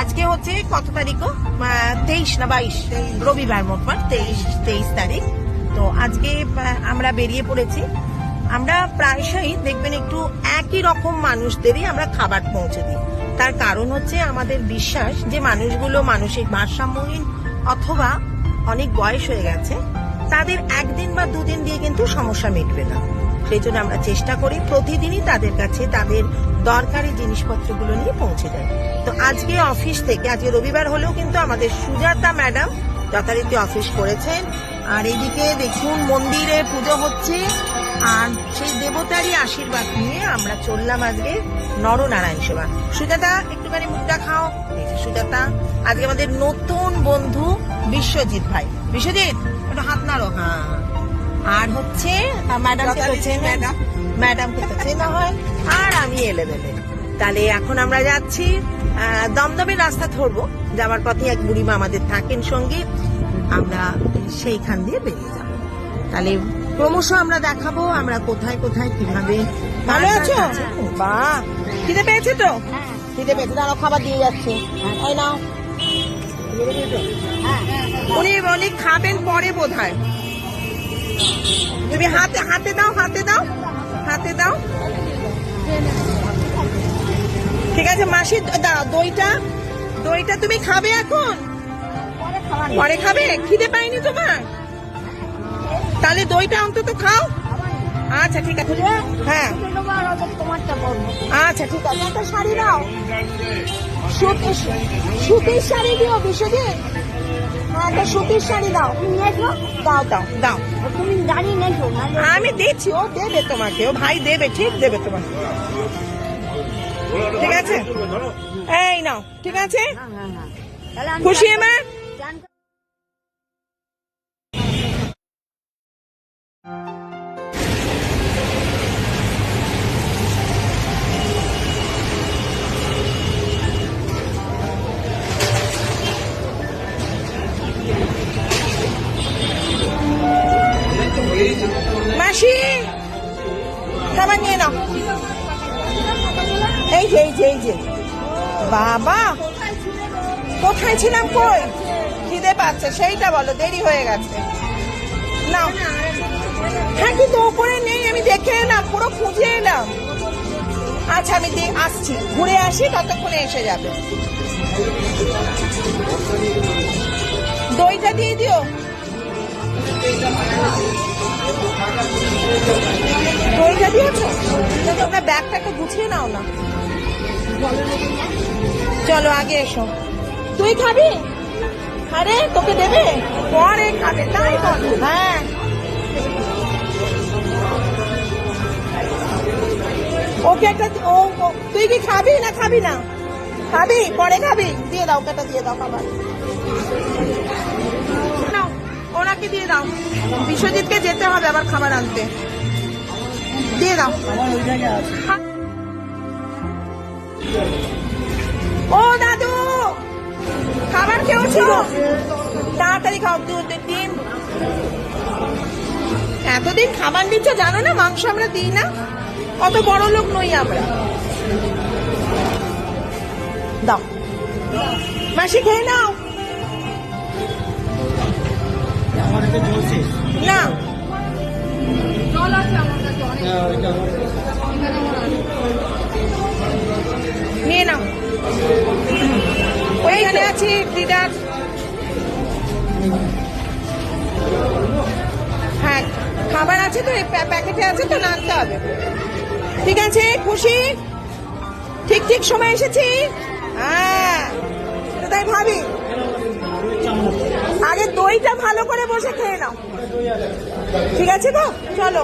আজকে হচ্ছে কত তারিখ তেইশ না বাইশ? রবিবার মোটমাট তেইশ তেইশ তারিখ। তো আজকে আমরা বেরিয়ে পড়েছি। আমরা প্রায়শই দেখবেন একটু একই রকম মানুষদেরই আমরা খাবার পৌঁছে দিই। তার কারণ হচ্ছে আমাদের বিশ্বাস যে মানুষগুলো মানসিক ভারসাম্যহীন অথবা অনেক বয়স হয়ে গেছে তাদের একদিন বা দুদিন দিয়ে কিন্তু সমস্যা মিটবে না। সেই জন্য আমরা চেষ্টা করি প্রতিদিনই তাদের কাছে তাদের দরকারি জিনিসপত্রগুলো নিয়ে পৌঁছে দেয় তো আজকে অফিস থেকে, আজকে রবিবার হলেও কিন্তু আমাদের সুজাতা ম্যাডাম যথারীতি অফিস করেছেন। আর এদিকে দেখুন মন্দিরে পুজো হচ্ছে। আর সেই দেবতারই আশীর্বাদ নিয়ে আমরা চললাম আজকে নরনারায়ণ সেবা। সুজাতা, একটুখানি মুখটা খাও। সুজাতা, আজকে আমাদের নতুন বন্ধু বিশ্বজিৎ ভাই। বিশ্বজিৎ, একটু হাত নাড়ো। হ্যাঁ। আর হচ্ছে ম্যাডামকে তো চেনা ম্যাডামকে তো চেনা হয় আর আমি এলেবেলে তাহলে এখন আমরা যাচ্ছি দমদমের রাস্তা ধরবো যাওয়ার পথে এক বুড়িমা আমাদের থাকেন সঙ্গে আমরা সেইখান দিয়ে বেরিয়ে যাব। তাহলে ক্রমশ আমরা দেখাবো আমরা কোথায় কোথায় কীভাবে ভালো আছো? বাহ খিদে পেয়েছে তো? খিদে পেয়েছে দাঁড়াও খাবার দিয়ে যাচ্ছে। এই নাও। উনি উনি খাবেন পরে বোধ হয় তুমি হাতে হাতে দাও হাতে দাও হাতে দাও। ঠিক আছে, মাসি, দাও, দইটা দইটা তুমি খাবে এখন? পরে খাবে? খিদে পাইনি তোমার? তাহলে দইটা অন্তত খাও। আচ্ছা ঠিক আছে হ্যাঁ। আচ্ছা ঠিক আছে। একটা শাড়ি দাও সুতির শাড়ি দিও বিশ্বজিৎ একটা সুতির শাড়ি দাও। দাও দাও। দাও। তুমি দাঁড়িয়ে নেছো আমি দিচ্ছি ও দেবে তোমাকে ও ভাই দেবে ঠিক দেবে তোমাকে। ঠিক আছে? এই নাও ঠিক আছে? খুশি এবার? সেইটা বলো, দেরি হয়ে গেছে। নাও। হ্যাঁ কিন্তু ওপরে নেই, আমি দেখে এলাম পুরো খুঁজে এলাম। আচ্ছা আমি আসছি। ঘুরে আসি, ততক্ষণে এসে যাবে। দইটা দিয়ে দিও। দইটা দিয়েছ? তোমরা ব্যাগটা একটু গুছিয়ে নাও না। চলো, আগে এসো। তুই খাবি? আরে তোকে দেবে? পরে খাবে তাই বল। হ্যাঁ। ওকে একটা ও তুই কি খাবি না খাবি না? খাবি পরে খাবি। দিয়ে দাও ওকে দিয়ে দাও খাবার। নাও ওনাকে দিয়ে দাও। বিশ্বজিৎকে যেতে হবে আবার খাবার আনতে। দিয়ে দাও। হ্যাঁ। ও দাদু খাবার খেয়েছো? তাড়াতাড়ি খাও ডিম এতদিন খাবার দিচ্ছ জানো না, মাংস আমরা দিই না? অত বড় লোক নই আমরা। দাও। মাসি, খেয়ে নাও। না। নিয়ে নাও। ওইখানে আছি দিদার হ্যাঁ খাবার আছে তো প্যাকেটে আছে তো না আনতে হবে। ঠিক আছে, খুশি? ঠিক ঠিক সময় এসেছি? হ্যাঁ। তাই ভাবি। আগে দইটা ভালো করে বসে খেয়ে নাও। ঠিক আছে তো? চলো।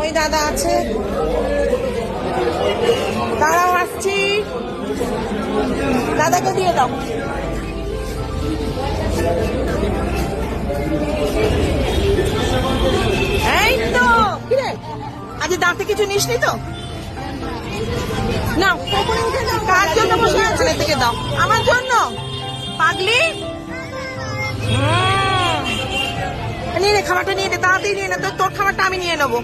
ওই দাদা আছে। দাঁড়াও, আসছি। দাদাকে দিয়ে দাও। এই তো। কিরে? আজ দাঁতে কিছু নিসনি তো? উঠে কার জন্য বসে আছে? থেকে দাও। আমার জন্য? পাগলি। নিয়ে নে খাবারটা নিয়ে নে তাড়াতাড়ি নিয়ে নে। তোর তোর খাবারটা আমি নিয়ে নেব।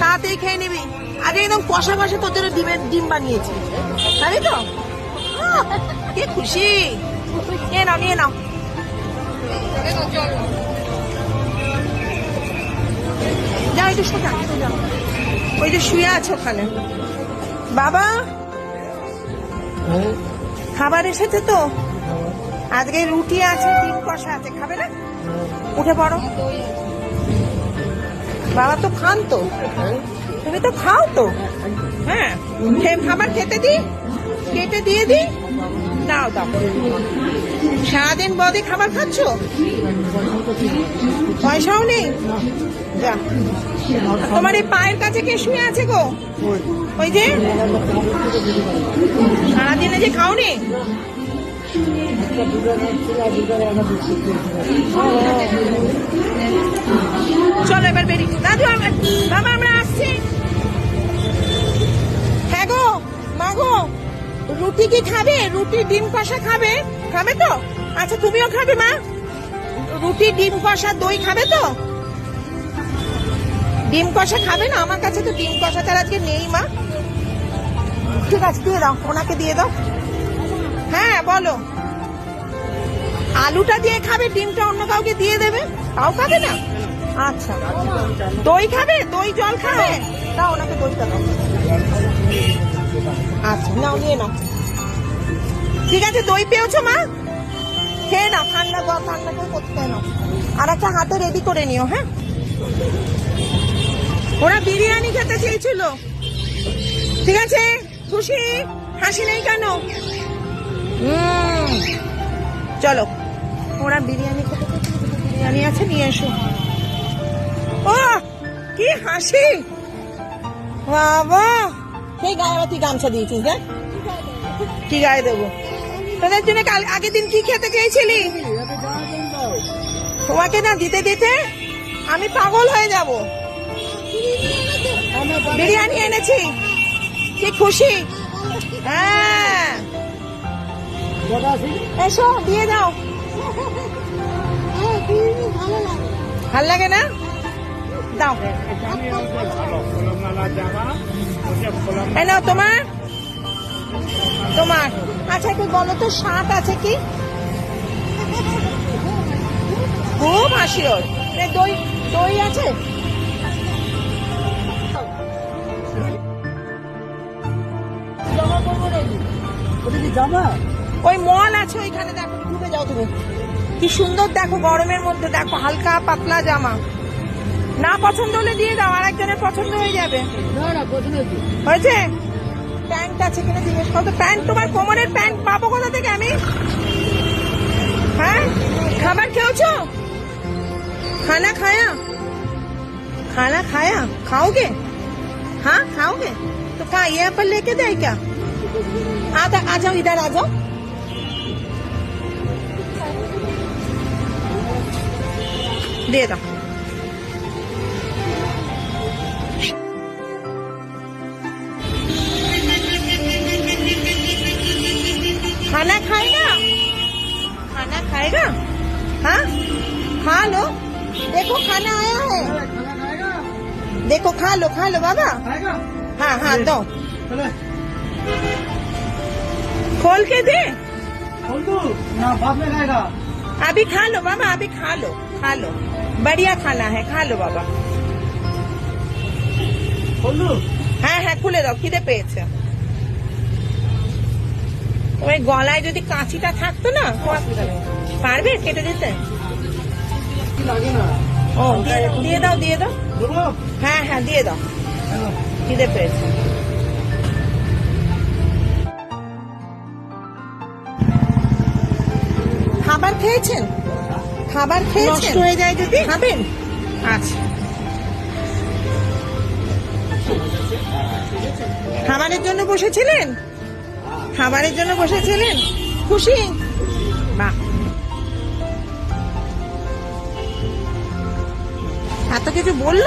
তাড়াতাড়ি খেয়ে নিবি। আগে একদম কষা কষা তোর জন্য ডিমের ডিম বানিয়েছি। জানি তো? কে খুশি? নিয়ে নাও নিয়ে নাও। যাও, একটু সোজা। ওই যে শুয়ে আছে ওখানে। বাবা? খাবার এসেছে তো? আজকে রুটি আছে, ডিম কষা আছে। খাবে না? উঠে পড়ো। বাবা তো খান তো তুমি তো খাও তো। হ্যাঁ খাবার খেতে দি, কেটে দিয়ে দি। দাও দাও। সারাদিন বদি খাবার খাচ্ছ? পয়সাও নেই? যা। তোমার এই পায়ের কাছে কে শুয়ে আছে গো। ওই যে। সারাদিনে যে খাওনি? চলো এবার বেরিয়ে দাদু, আমরা বাবা রুটি কি খাবে? রুটি ডিম কষা খাবে? খাবে তো? আচ্ছা তুমিও খাবে, মা। রুটি, ডিম কষা, দই খাবে তো? ডিম কষা খাবে না? আমার কাছে তো ডিম কষা তার আজকে নেই, মা। ঠিক আছে, দিয়ে দাও, ওনাকে দিয়ে দাও। হ্যাঁ বলো। আলুটা দিয়ে খাবে, ডিমটা অন্য কাউকে দিয়ে দেবে? তাও খাবে না? আচ্ছা। দই খাবে? দই, জল খাবে? দাও, ওনাকে দইটা দাও। আচ্ছা নাও, নিয়ে নাও। ঠিক আছে, দই পেয়েছ মা? খেয়ে নাও, ঠান্ডা গা ঠান্ডা করে করতে নাও। আর একটা হাতে রেডি করে নিও হ্যাঁ? ওরা বিরিয়ানি খেতে চেয়েছিল। ঠিক আছে, খুশি? হাসি নেই কেন? চলো, ওরা বিরিয়ানি খেতে বিরিয়ানি আছে, নিয়ে এসো। ও কি হাসি! বাবা! সেই গায়ে গামছা দিয়েছিস, দেখ। কি গায়ে দেবো? তোদের জন্য কাল আগের দিন কি খেতে চেয়েছিলি তোমাকে না দিতে দিতে আমি পাগল হয়ে যাব। বিরিয়ানি এনেছি। কি খুশি? হ্যাঁ। এসো, দিয়ে দাও। ভালো লাগে না? দাও। নাও তোমার। তোমার। আচ্ছা একটু বলো তো শাক আছে কি? খুব হাসি ওর। দই দই আছে? জামা ওই মল আছে ওইখানে দেখো ঢুকে যাও তুমি। কি সুন্দর দেখো গরমের মধ্যে দেখো হালকা পাতলা জামা। না পছন্দ হলে দিয়ে দাও আর একজনের পছন্দ হয়ে যাবে। হয়েছে? প্যান্ট আছে কিনা জিজ্ঞেস করো তো প্যান্ট তোমার কোমরের প্যান্ট পাবো কোথা থেকে আমি হ্যাঁ খাবার খেয়েছো खाना खाया खाना खाया खाओगे हाँ खाओगे तो कहा यहाँ पर लेके जाए क्या आ जा आ जाओ इधर आ जाओ दे दो खाना खाएगा खाना खाएगा हाँ खा लो देखो खाना आया है देखो खा लो खा लो बाबा हाँ हाँ दो खोल के दे ना बाद में खाएगा अभी खा लो बाबा अभी खा लो खा लो बढ़िया खाना है खा लो बाबा হ্যাঁ হ্যাঁ খুলে দাও খিদে পেয়েছে ওই গলায় যদি কাঁচিটা থাকতো না পারবে কেটে দিতে? ও দিয়ে দাও দিয়ে দাও। হ্যাঁ হ্যাঁ দিয়ে দাও। খিদে পেয়েছে। খাবার খেয়েছেন? খাবার খেয়েছেন? নষ্ট হয়ে যায় যদি। খাবেন? আচ্ছা। খাবারের জন্য বসেছিলেন? খাবারের জন্য বসেছিলেন? খুশি? বাহ এত কিছু বলল?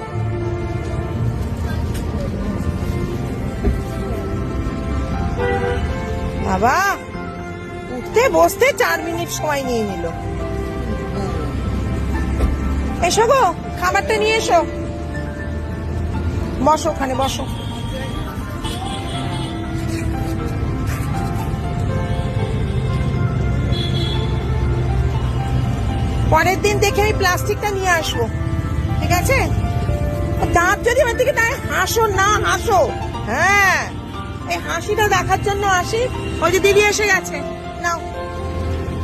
বাবা। উঠতে, বসতে চার মিনিট সময় নিয়ে নিল। এসো গো, খাবারটা নিয়ে এসো। বসো ওখানে, বসো। পরের দিন দেখে আমি প্লাস্টিকটা নিয়ে আসব। ঠিক আছে? দাঁত যদি আমার দিকে তাই হাসো না, হাসো। হ্যাঁ। এই হাসিটা দেখার জন্য আসি। ওই যে দিদি এসে গেছে। নাও।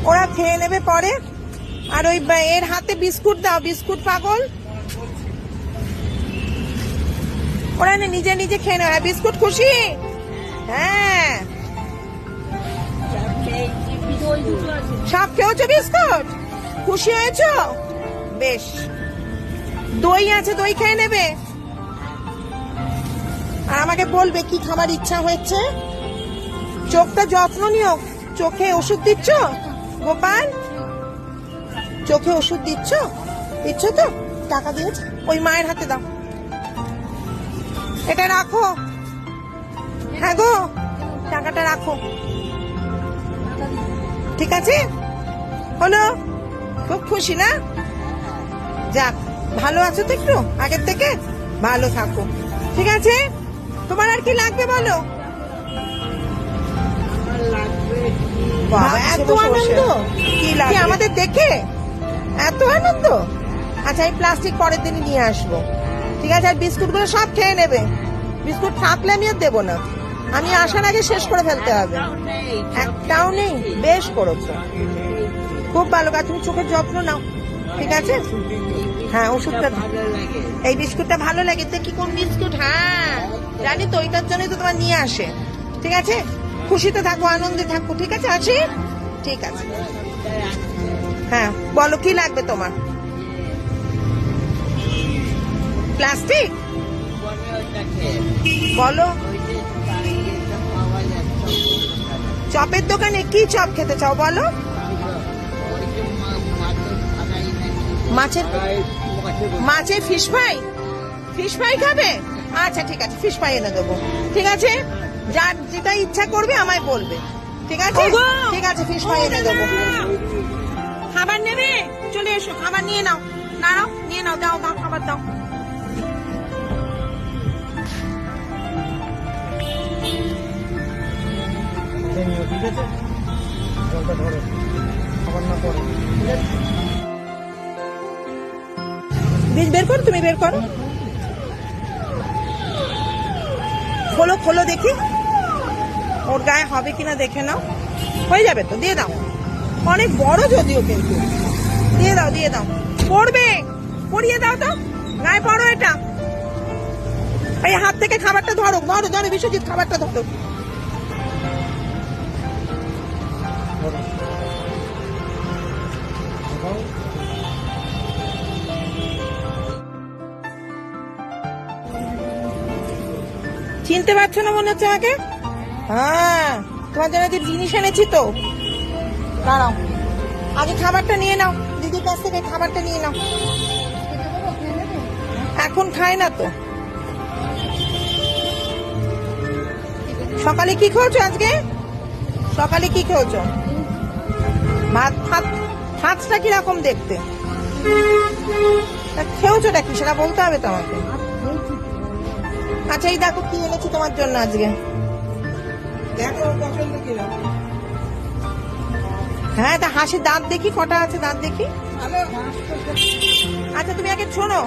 ওরা খেয়ে নেবে পরে। আর ওই এর হাতে বিস্কুট দাও, বিস্কুট পাগল। ওরা না নিজে নিজে খেয়ে নেবে বিস্কুট খুশি? হ্যাঁ। সব খেয়েছো বিস্কুট? খুশি হয়েছো? বেশ। দই আছে, দই খেয়ে নেবে। আর আমাকে বলবে কি খাবার ইচ্ছা হয়েছে? চোখটা যত্ন নিও। চোখে ওষুধ দিচ্ছ? গোপাল? চোখে ওষুধ দিচ্ছ? দিচ্ছ তো? টাকা দিয়েছ? ওই মায়ের হাতে দাও। এটা রাখো। হ্যাঁ গো, টাকাটা রাখো। ঠিক আছে? হলো? খুব খুশি না? যাক, ভালো আছো তো একটু? আগের থেকে? ভালো থাকো। ঠিক আছে? তোমার আর কি লাগবে বলো? এত আনন্দ। কি লাগে? আমাদের দেখে? এত আনন্দ? আচ্ছা এই প্লাস্টিক পরের দিনই নিয়ে আসব। ঠিক আছে আর বিস্কুটগুলো সব খেয়ে নেবে। বিস্কুট থাকলে আমি আর দেবো না। আমি আসার আগে শেষ করে ফেলতে হবে। একটাও নেই বেশ করেছ। খুব ভালো কাজ তুমি চোখের যত্ন নাও। ঠিক আছে? হ্যাঁ ওষুধটা এই বিস্কুটটা ভালো লাগে। তো কি কোন বিস্কুট? হ্যাঁ। জানি তো ওইটার জন্যই তো তোমার নিয়ে আসে। ঠিক আছে? খুশিতে থাকো, আনন্দে থাকো, ঠিক আছে আসি ঠিক আছে। হ্যাঁ বলো, কি লাগবে তোমার? প্লাস্টিক? বলো। চপের দোকানে কি চপ খেতে চাও, বলো? মাছের মাছের ফিশ ফ্রাই? ফিশ ফ্রাই খাবে? আচ্ছা ঠিক আছে ফিশ ফ্রাই এনে দেবো। ঠিক আছে? যার যেটা ইচ্ছা করবে আমায় বলবে। ঠিক আছে? ঠিক আছে ফিশ ফ্রাই এনে দেবো। খাবার নেবে? চলে এসো খাবার নিয়ে নাও। দাঁড়াও নিয়ে নাও দাও দাও খাবার দাও। এই ঠিক আছে জলটা ধরো খাবার না পরে ঠিক আছে বের করো তুমি বের করো। খোলো খোলো দেখি। ওর গায়ে হবে কিনা দেখে নাও। হয়ে যাবে তো, দিয়ে দাও। অনেক বড় যদিও কিন্তু। দিয়ে দাও দিয়ে দাও। পড়বে। পড়িয়ে দাও তো। গায়ে পড়ো এটা। এই হাত থেকে খাবারটা ধরো ধরো ধরো, বিশ্বজিৎ, খাবারটা ধরো। ধরো চিনতে পারছ না মনে হচ্ছে আমাকে? হ্যাঁ তোমার জন্য যে জিনিস এনেছি তো। দাঁড়াও, আগে খাবারটা নিয়ে নাও। দিদির কাছ থেকে খাবারটা নিয়ে নাও। এখন খায় না তো। সকালে কি খেয়েছো আজকে? সকালে কি খেয়েছো? ভাত ভাত, ভাতটা কীরকম দেখতে? খেয়েছোটা কি সেটা বলতে হবে তো আমাকে আচ্ছা এই দেখো কি এনেছি তোমার জন্য আজকে। দেখো পছন্দ হ্যাঁ তা হাসির দাঁত দেখি কটা আছে দাঁত দেখি। আচ্ছা তুমি আগে শোনো।